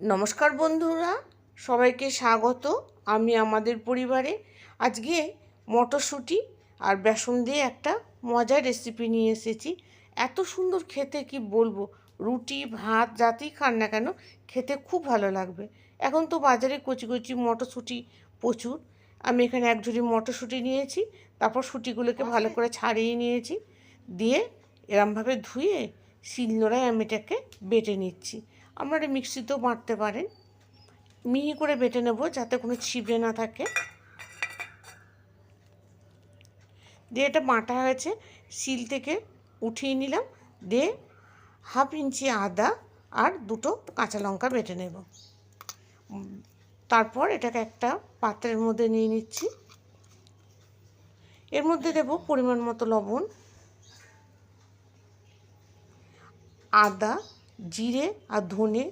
নমস্কার বন্ধুরা, সবাইকে স্বাগত আমি আমাদের পরিবারে। আজকে মটরশুঁটি আর বেসন দিয়ে একটা মজার রেসিপি নিয়ে এসেছি। এত সুন্দর খেতে কি বলব? রুটি, ভাত, যাতেই খান না কেন, খেতে খুব ভালো লাগবে। এখন তো বাজারে কচি কচি মটরশুঁটি প্রচুর। আমি এখানে এক ঝুড়ি মটরশুঁটি নিয়েছি, তারপর শুঁটিগুলোকে ভালো করে ছাড়িয়ে নিয়েছি। দিয়ে এরমভাবে ধুয়ে শিলনোড়ায় আমি এটাকে বেটে নিচ্ছি। আপনারা মিক্সিতেও বাটতে পারেন। মিহি করে বেটে নেব যাতে কোনো ছিবড়ে না থাকে। দিয়ে এটা বাঁটা হয়েছে শিল থেকে উঠিয়ে নিলাম। দিয়ে হাফ ইঞ্চি আদা আর দুটো কাঁচা লঙ্কা বেটে নেব। তারপর এটাকে একটা পাত্রের মধ্যে নিয়ে নিচ্ছি। এর মধ্যে দেব পরিমাণ মতো লবণ, আদা জিরে আর ধনে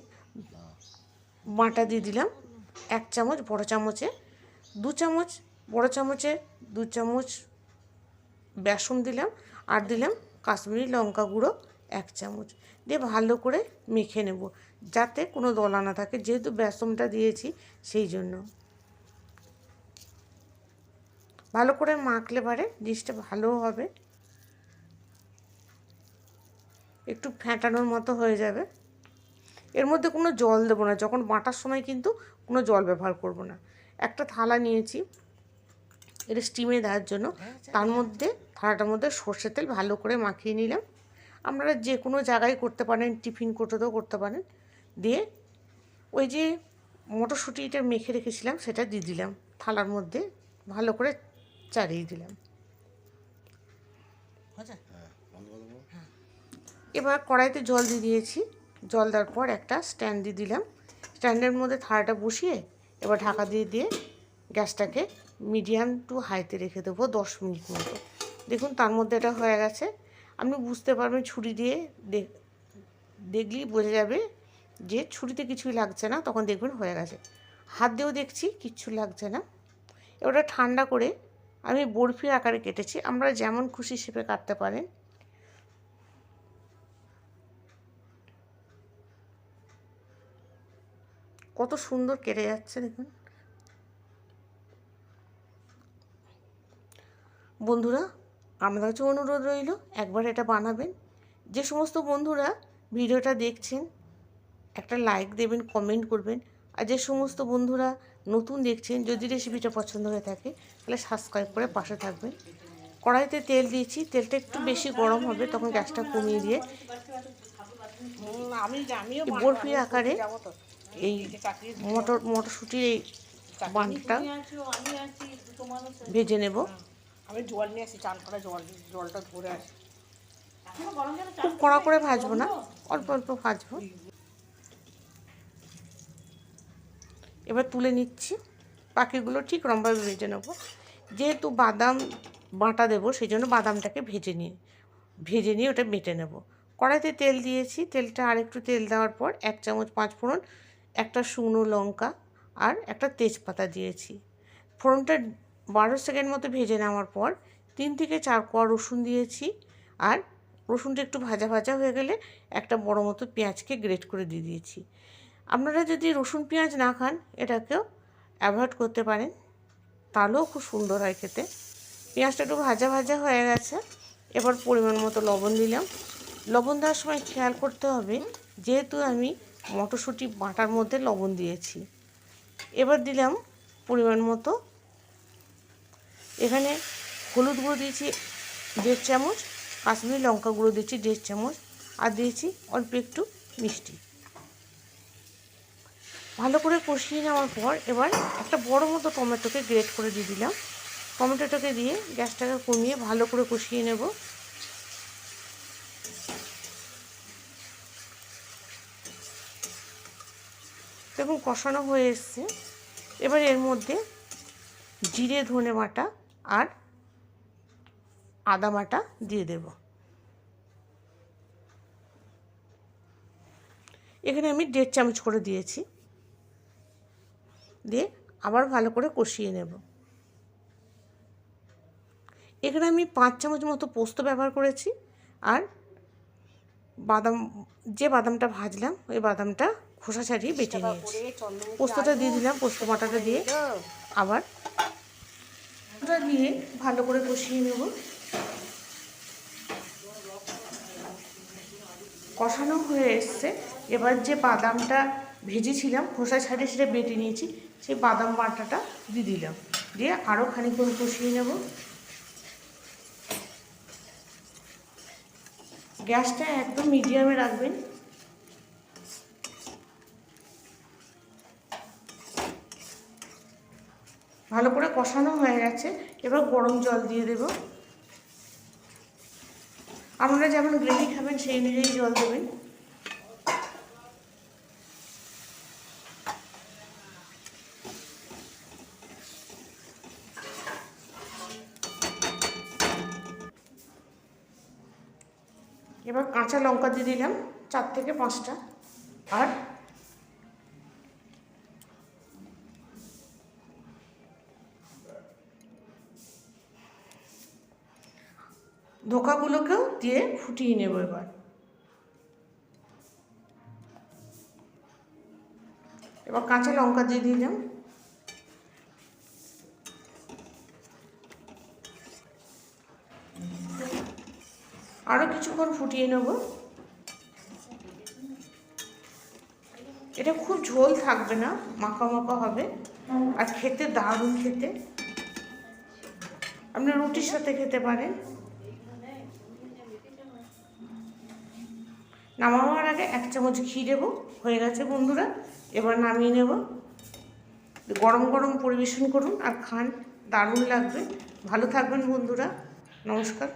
বাটা দিয়ে দিলাম। এক চামচ বড় চামচে, দু চামচ, বড় চামচে, দু চামচ বেসন দিলাম আর দিলাম কাশ্মীরি লঙ্কা গুঁড়ো এক চামচ। দিয়ে ভালো করে মেখে নেব যাতে কোনো দলা না থাকে, যেহেতু বেসনটা দিয়েছি সেই জন্য। ভালো করে মাখলে পারে, জিনিসটা ভালো হবে। একটু ফ্যাটানোর মতো হয়ে যাবে। এর মধ্যে কোনো জল দেবো না, যখন বাটার সময় কিন্তু কোনো জল ব্যবহার করব না। একটা থালা নিয়েছি, এটা স্টিমে দেওয়ার জন্য। তার মধ্যে, থালাটার মধ্যে সর্ষের তেল ভালো করে মাখিয়ে নিলাম। আপনারা যে কোনো জায়গায় করতে পারেন, টিফিন কোটোতেও করতে পারেন। দিয়ে ওই যে মটরশুঁটিটা মেখে রেখেছিলাম, সেটা দিয়ে দিলাম। থালার মধ্যে ভালো করে চাড়িয়ে দিলাম। এবার কড়াইতে জল দিয়ে দিয়েছি। জল দেওয়ার পর একটা স্ট্যান্ড দিয়ে দিলাম। স্ট্যান্ডের মধ্যে থালাটা বসিয়ে এবার ঢাকা দিয়ে দিয়ে গ্যাসটাকে মিডিয়াম টু হাইতে রেখে দেবো দশ মিনিট মতো। দেখুন, তার মধ্যে এটা হয়ে গেছে। আপনি বুঝতে পারবেন ছুরি দিয়ে দেখ- দেখলেই বোঝা যাবে যে ছুরিতে কিছুই লাগছে না, তখন দেখবেন হয়ে গেছে। হাত দিয়েও দেখছি, কিচ্ছু লাগছে না। এবার ঠান্ডা করে আমি বরফি আকারে কেটেছি। আমরা যেমন খুশি শেপে কাটতে পারেন। কত সুন্দর কেটে যাচ্ছে দেখুন। বন্ধুরা আমাদের কাছে অনুরোধ রইল একবার এটা বানাবেন। যে সমস্ত বন্ধুরা ভিডিওটা দেখছেন একটা লাইক দেবেন কমেন্ট করবেন। আর যে সমস্ত বন্ধুরা নতুন দেখছেন যদি রেসিপিটা পছন্দ হয়ে থাকে তাহলে সাবস্ক্রাইব করে পাশে থাকবেন। কড়াইতে তেল দিয়েছি তেলটা একটু বেশি গরম হবে তখন গ্যাসটা কমিয়ে দিয়ে। আমি আমিও এই বরফি আকারে এই মটর মটরশুঁটির এই বানটা ভেজে নেব। আমি জল নিয়ে আসি চান করা জল জলটা ধরে আসি। খুব কড়া করে ভাজবো না অল্প অল্প ভাজবো। এবার তুলে নিচ্ছি পাখিগুলো ঠিক রমভাবে ভেজে নেব। যেহেতু বাদাম বাটা দেবো সেই জন্য বাদামটাকে ভেজে নিয়ে ভেজে নিয়ে ওটা বেটে নেব। কড়াইতে তেল দিয়েছি তেলটা আর একটু তেল দেওয়ার পর এক চামচ পাঁচ ফোড়ন একটা শুকনো লঙ্কা আর একটা তেজপাতা দিয়েছি। ফোড়নটা বারো সেকেন্ড মতো ভেজে নেওয়ার পর তিন থেকে চার কোয়া রসুন দিয়েছি আর রসুনটা একটু ভাজা ভাজা হয়ে গেলে একটা বড় মতো পেঁয়াজকে গ্রেট করে দিয়ে দিয়েছি। আপনারা যদি রসুন পেঁয়াজ না খান, এটাকেও অ্যাভয়েড করতে পারেন। তাহলেও খুব সুন্দর হয় খেতে। পেঁয়াজটা একটু ভাজা ভাজা হয়ে গেছে। এবার পরিমাণ মতো লবণ দিলাম। লবণ দেওয়ার সময় খেয়াল করতে হবে, যেহেতু আমি মটরশুঁটি বাটার মধ্যে লবণ দিয়েছি। এবার দিলাম পরিমাণ মতো। এখানে হলুদ গুঁড়ো দিয়েছি দেড় চামচ, কাশ্মীরি লঙ্কা গুঁড়ো দিয়েছি দেড় চামচ, আর দিয়েছি অল্প একটু মিষ্টি। ভালো করে কষিয়ে নেওয়ার পর এবার একটা বড় মতো টমেটোকে গ্রেট করে দিয়ে দিলাম। টমেটোটাকে দিয়ে গ্যাসটাকে কমিয়ে ভালো করে কষিয়ে নেব। দেখুন কষানো হয়ে এসছে। এবার এর মধ্যে জিরে, ধনে বাটা আর আদা বাটা দিয়ে দেব। এখানে আমি দেড় চামচ করে দিয়েছি। দিয়ে আবার ভালো করে কষিয়ে নেব। এখানে আমি পাঁচ চামচ মতো পোস্ত ব্যবহার করেছি। আর বাদাম, যে বাদামটা ভাজলাম, ওই বাদামটা খোসা ছাড়িয়ে বেটে নিয়েছি। পোস্তটা দিয়ে দিলাম পোস্ত বাটাটা দিয়ে আবার ওটা দিয়ে ভালো করে কষিয়ে নেব। কষানো হয়ে এসছে। এবার যে বাদামটা ভেজেছিলাম খোসা ছাড়িয়ে সেটা বেটে নিয়েছি সেই বাদাম বাটাটা দিয়ে দিলাম। দিয়ে আরও খানিকক্ষণ কষিয়ে নেব। গ্যাসটা একদম মিডিয়ামে রাখবেন ভালো করে কষানো হয়ে গেছে। এবার গরম জল দিয়ে দেব। আপনারা যেমন গ্রেভি খাবেন, সেই অনুযায়ী জল দেবেন। এবার কাঁচা লঙ্কা দিয়ে দিলাম, চার থেকে পাঁচটা। আর ধোকাগুলোকেও দিয়ে ফুটিয়ে নেব এবার। এবার কাঁচা লঙ্কা দিয়ে দিলাম। আরও কিছুক্ষণ ফুটিয়ে নেব। এটা খুব ঝোল থাকবে না, মাখা মাখা হবে। আর খেতে দারুণ খেতে। আপনি রুটির সাথে খেতে পারেন। নামাবার আগে এক চামচ ঘি দেবো, হয়ে গেছে বন্ধুরা, এবার নামিয়ে নেব। গরম গরম পরিবেশন করুন আর খান, দারুণ লাগবে। ভালো থাকবেন বন্ধুরা, নমস্কার।